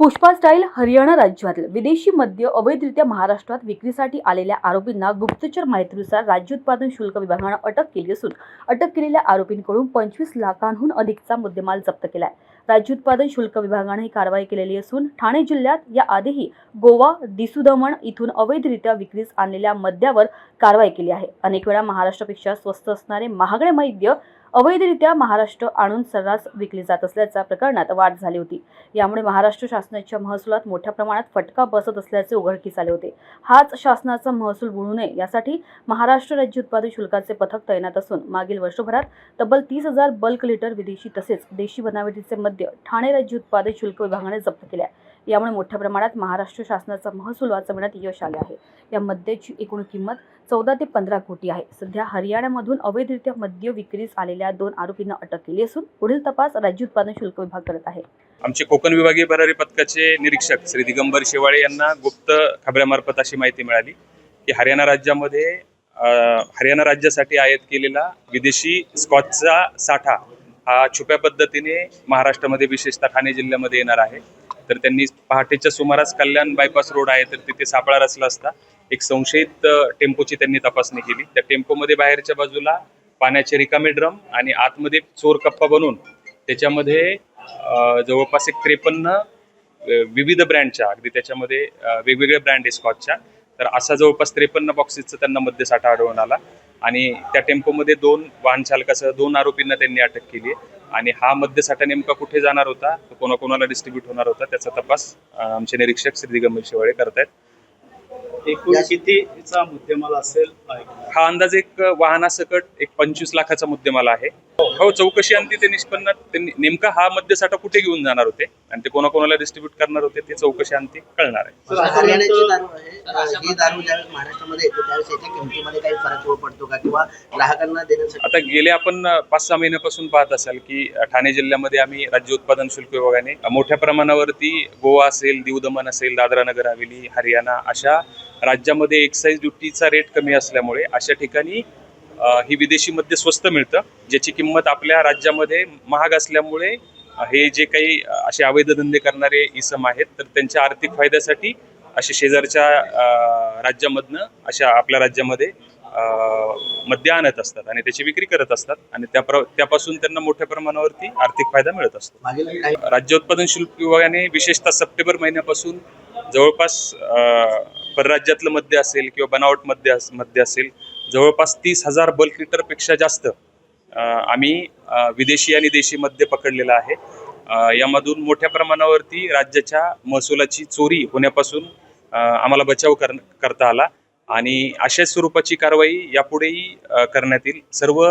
Pushpa style Haryana राज्यातील विदेशी मद्य अवैधरित्या महाराष्ट्रात विक्रीसाठी आलेल्या आरोपींना गुप्तचर माहितीनुसार राज्य उत्पादन शुल्क विभागानं अटक केली असून अटक केलेल्या आरोपींकडून पंचवीस लाखांहून अधिकचा मुद्देमाल जप्त केला आहे राज्य उत्पादन शुल्क विभागानं ही कारवाई केलेली असून ठाणे जिल्ह्यात या आधीही गोवा दिसुदमण इथून अवैधरित्या विक्रीस आणलेल्या मद्यावर कारवाई केली आहे. अनेक वेळा महाराष्ट्रापेक्षा स्वस्त असणारे महागडे मद्य अवैधरित्या महाराष्ट्र आणून सर्रास विकली जात असल्याच्या प्रकरणात वाढ झाली होती. यामुळे महाराष्ट्र शासनाच्या महसुलात मोठ्या प्रमाणात फटका बसत असल्याचे उघडकीस आले होते. हाच शासनाचा महसूल बुडू नये यासाठी महाराष्ट्र राज्य उत्पादन शुल्काचे पथक तैनात असून मागील वर्षभरात तब्बल तीस हजार बल्क लिटर विदेशी तसेच देशी बनावटीचे मद्य ठाणे राज्य उत्पादन शुल्क विभागाने जप्त केले आहे. यामुळे मोठ्या प्रमाणात महाराष्ट्र शासनाचा महसूल वाचवण्यात यश आले आहे. या मद्याची एकूण किंमत चौदा ते पंधरा कोटी आहे. सध्या हरियाणामधून अवैधरित्या मद्य विक्रीस आलेल्या दोन आरोपींना अटक केली असून पुढील तपास राज्य उत्पादन शुल्क विभाग करत आहे. आमचे कोकण विभागीय भरारी पथकाचे निरीक्षक श्री दिगंबर शेवाळे यांना गुप्त खबऱ्यामार्फत अशी माहिती मिळाली की हरियाणा राज्यामध्ये हरियाणा राज्यासाठी आयात केलेला विदेशी स्कॉचचा साठा हा छुप्या पद्धतीने महाराष्ट्रामध्ये विशेषतः ठाणे जिल्ह्यामध्ये येणार आहे. तर त्यांनी पहाटेच्या सुमारास कल्याण बायपास रोड आहे तर तिथे सापळा रचला असता. एक संशयित टेम्पोची त्यांनी तपासणी केली. त्या टेम्पोमध्ये बाहेरच्या बाजूला पाण्याचे रिकामे ड्रम आणि आतमध्ये चोर कप्पा बनवून त्याच्यामध्ये जवळपास एक त्रेपन्न विविध ब्रँडच्या अगदी त्याच्यामध्ये वेगवेगळ्या वेगवेगळे ब्रँड आहे स्कॉचच्या तर असा जवळपास त्रेपन्न बॉक्सेसचा त्यांना मध्यसाठा आढळून आला. आणि त्या टेम्पोमध्ये दोन वाहन चालकासह दोन आरोपींना त्यांनी अटक केली आहे. आणि हा मद्यसाठा नेमका कुठे जाणार होता तो कोणाकोणाला डिस्ट्रीब्यूट होणार होता त्याचा तपास आमचे निरीक्षक श्री दिगंबर शिवाळे करतायत. एकूण कितीचा मुद्देमाल असेल? हा अंदाज एक वाहनासकट एक पंचवीस लाखाचा मुद्देमाल आहे. हो चौकशी अंती ते निष्पन्न ते ने- नेमका हा मद्यसाठा कुठे घेऊन जाणार होते आणि ते कोणाकोणाला डिस्ट्रीब्यूट करणार होते ते चौकशी अंती कळणार आहे. ही दारू ज्यावेळेस महाराष्ट्रामध्ये येते त्यावेळेस याच्या किमतीमध्ये काही फरक पडतो का? किंवा ग्राहकांना देण्यासाठी आता गेले आपण पाच सहा महिन्यापासून पाहत असाल की ठाणे जिल्ह्यामध्ये आम्ही राज्य उत्पादन शुल्क विभागाने मोठ्या प्रमाणावरती गोवा असेल दीव दमण असेल दादरा नगर हवेली हरियाणा अशा राज्यामध्ये एक्साईज ड्युटीचा रेट कमी असल्यामुळे अशा ठिकाणी ही विदेशी मद्य स्वस्त मिळतं ज्याची किंमत आपल्या राज्यामध्ये महाग असल्यामुळे हे जे काही असे अवैध धंदे करणारे इसम आहेत तर त्यांच्या आर्थिक फायद्यासाठी असे शेजारच्या राज्यामधनं अशा आपल्या राज्यामध्ये मद्य आणत असतात आणि त्याची विक्री करत असतात आणि त्या त्यापासून त्यांना मोठ्या प्रमाणावरती आर्थिक फायदा मिळत असतो. राज्य उत्पादन शुल्क विभागाने विशेषतः सप्टेंबर महिन्यापासून जवळपास परराज्यातलं मद्य असेल किंवा बनावट मद्य मद्य असेल जवळपास तीस हजार बल्क लिटरपेक्षा जास्त आम्ही विदेशी आणि देशी मद्य पकडलेलं आहे. यामधून मोठ्या प्रमाणावरती राज्याच्या महसुलाची चोरी होण्यापासून आम्हाला बचाव कर करता आला आणि अशा स्वरूपाची कारवाई यापुढेही करण्यात येईल. सर्व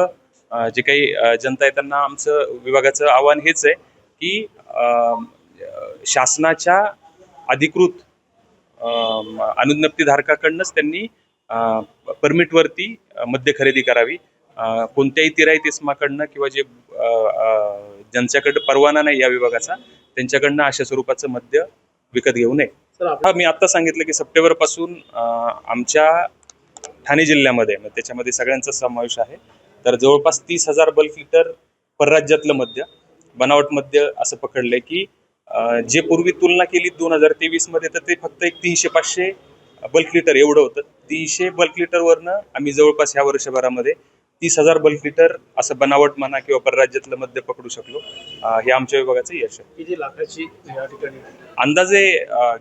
जे काही जनता आहे त्यांना आमचं विभागाचं आव्हान हेच आहे की शासनाच्या अधिकृत अनुज्ञप्तीधारकाकडनंच त्यांनी परमिटवरती मद्य खरेदी करावी. कोणत्याही तिराईत किंवा जे ज्यांच्याकडं परवाना नाही या विभागाचा त्यांच्याकडनं अशा स्वरूपाचं मद्य विकत घेऊ नये. हा मी आता सांगितलं की सप्टेंबरपासून आमच्या ठाणे जिल्ह्यामध्ये मग त्याच्यामध्ये सगळ्यांचा समावेश आहे. तर जवळपास तीस हजार बल्क लिटर परराज्यातलं मद्य बनावट मद्य असं पकडलंय की जे पूर्वी तुलना केली दोन हजार तेवीसमध्ये तर ते फक्त एक तीनशे पाचशे बल्क लिटर एवढं होतं. तीनशे बल्क लिटरवरनं आम्ही जवळपास ह्या वर्षभरामध्ये तीस हजार बल्क लिटर असं बनावट म्हणा किंवा परराज्यातलं मद्य पकडू शकलो. हे आमच्या विभागाचं यश आहे. किती लाखाची या ठिकाणी? अंदाजे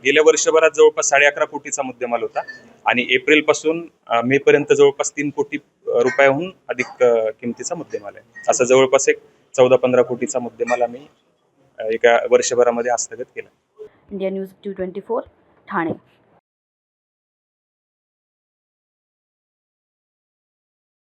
गेल्या वर्षभरात जवळपास साडे अकरा कोटीचा मुद्देमाल होता आणि एप्रिलपासून मे पर्यंत जवळपास तीन कोटी रुपयाहून अधिक किमतीचा मुद्देमाल आहे. असा जवळपास एक चौदा पंधरा कोटीचा मुद्देमाल आम्ही एका वर्षभरामध्ये हस्तगत केला. India news two twenty four Thane.